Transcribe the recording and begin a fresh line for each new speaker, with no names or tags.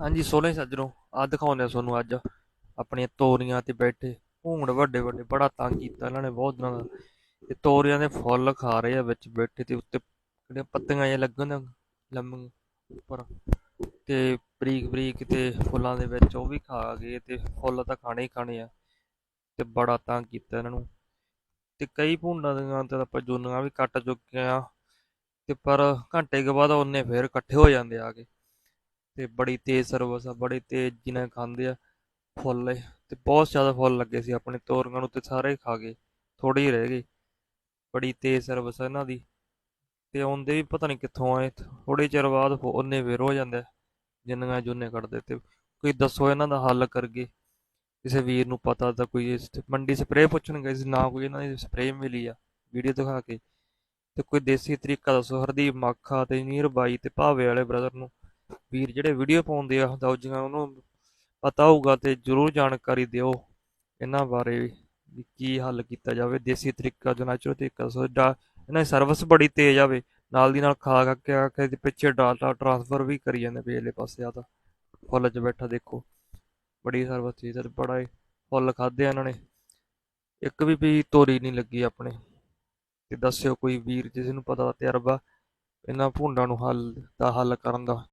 ਹਾਂਜੀ ਸੋਹਣੇ ਸੱਜਣੋ। ਆ ਦਿਖਾਉਂਦੇ ਆ ਤੁਹਾਨੂੰ ਅੱਜ। ਆਪਣੀਆਂ ਤੋਰੀਆਂ ਤੇ ਬੈਠੇ। ਭੂੰਡ ਵੱਡੇ ਵੱਡੇ, ਬੜਾ ਤੰਗ ਕੀਤਾ ਇਹਨਾਂ ਨੇ ਬਹੁਤ ਦਿਨਾਂ ਦਾ। ਤੇ ਤੋਰੀਆਂ ਦੇ ਫੁੱਲ ਖਾ ਰਹੇ ਆ ਵਿੱਚ ਬੈਠੇ ਤੇ ਉੱਤੇ ਜਿਹੜੀਆਂ ਪੱਤੀਆਂ ਜਿਹੀਆਂ ਲੱਗਣ ਲੰਮੀਆਂ ਉੱਪਰ। ਤੇ ਬਰੀਕ ਬਰੀਕ ਤੇ ਫੁੱਲਾਂ ਦੇ ਵਿੱਚ ਉਹ ਵੀ ਖਾ ਗਏ ਤੇ ਫੁੱਲ ਤਾਂ ਖਾਣੇ ਹੀ ਖਾਣੇ ਆ। ਤੇ ਬੜਾ ਤੰਗ ਕੀਤਾ ਇਹਨਾਂ ਨੂੰ। ਤੇ ਕਈ ਭੂੰਡਾਂ ਦੀਆਂ ਤੇ ਆਪਾਂ ਜੂਨੀਆਂ ਵੀ ਕੱਟ ਚੁੱਕੇ ਆ। ਤੇ ਪਰ ਘੰਟੇ ਕੇ ਬਾਅਦ ਉਹਨੇ ਫੇਰ ਇਕੱਠੇ ਹੋ ਜਾਂਦੇ ਆ ਕੇ। ਤੇ ਬੜੀ ਤੇਜ਼ ਸਰਵਿਸ ਆ, ਬੜੀ ਤੇਜ਼ ਜਿਨ੍ਹਾਂ ਖਾਂਦੇ ਆ ਫੁੱਲ ਏ ਤੇ ਬਹੁਤ ਜ਼ਿਆਦਾ ਫੁੱਲ ਲੱਗੇ ਸੀ ਆਪਣੇ ਤੋਰੀਆਂ ਨੂੰ ਤੇ ਸਾਰੇ ਖਾ ਗਏ ਥੋੜੇ ਹੀ ਰਹਿ ਗਏ ਬੜੀ ਤੇਜ਼ ਸਰਵਿਸ ਆ ਇਹਨਾਂ ਦੀ, ਤੇ ਆਉਂਦੇ ਵੀ ਪਤਾ ਨਹੀਂ ਕਿੱਥੋਂ ਆਏ ਥੋੜੇ ਚਿਰ ਬਾਅਦ ਫੁ- ਉਹਨੇ ਫੇਰ ਹੋ ਜਾਂਦੇ, ਜਿੰਨੀਆਂ ਜੁੰਨੇ ਕੱਢਦੇ ਤੇ ਕੋਈ ਦੱਸੋ ਇਹਨਾਂ ਦਾ ਹੱਲ ਕਰਗੇ ਕਿਸੇ ਵੀਰ ਨੂੰ ਪਤਾ ਤਾਂ ਕੋਈ ਇਸ ਮੰਡੀ ਸਪਰੇਅ ਪੁੱਛਣ ਗਏ ਸੀ, ਨਾ ਕੋਈ ਇਹਨਾਂ ਦੀ ਸਪਰੇ ਮਿਲੀ ਆ, ਵੀਡੀਓ ਦਿਖਾ ਕੇ, ਤੇ ਕੋਈ ਦੇਸੀ ਤਰੀਕਾ ਦੱਸੋ, ਹਰਦੀਪ ਮਾਖਾ ਤੇ ਨੀਰ ਬਾਈ ਤੇ ਭਾਵੇ ਵਾਲੇ ਬ੍ਰਦਰ ਨੂੰ ਵੀਰ ਜਿਹੜੇ ਵੀਡੀਓ ਪਾਉਂਦੇ ਆ ਦੌਜੀਆਂ ਉਹਨੂੰ ਪਤਾ ਹੋਊਗਾ ਤੇ ਜਰੂਰ ਜਾਣਕਾਰੀ ਦਿਓ। ਇਹਨਾਂ ਬਾਰੇ ਵੀ ਕੀ ਹੱਲ ਕੀਤਾ ਜਾਵੇ, ਦੇਸੀ ਤਰੀਕਾ ਜੋ ਨੈਚੁਰਲ ਤਰੀਕਾ ਦੱਸੋ ਇਹਨਾਂ ਦੀ ਸਰਵਿਸ ਬੜੀ ਤੇਜ਼ ਆਵੇ ਨਾਲ ਦੀ ਨਾਲ ਖਾ ਖਾ ਕੇ ਆ ਕੇ ਤੇ ਪਿੱਛੇ ਡਾਟਾ ਟ੍ਰਾਂਸਫਰ ਵੀ ਕਰੀ ਜਾਂਦੇ ਪਿਛਲੇ ਪਾਸੇ ਆ ਤਾਂ, ਫੁੱਲ 'ਚ ਬੈਠਾ ਦੇਖੋ। ਬੜੀ ਸਰਵਿਸ ਤੇਜ਼ ਤੇ ਬੜਾ ਫੁੱਲ ਖਾਦੇ ਆ ਇਹਨਾਂ ਨੇ। ਇੱਕ ਵੀ ਵੀ ਤੋਰੀ ਨਹੀਂ ਲੱਗੀ ਆਪਣੇ। ਤੇ ਦੱਸਿਓ ਕੋਈ ਵੀਰ ਜਿਸ ਨੂੰ ਪਤਾ ਤਜਰਬਾ ਇਹਨਾਂ ਭੁੰਡਾਂ ਨੂੰ ਹੱਲ ਦਾ ਹੱਲ ਕਰਨ ਦਾ।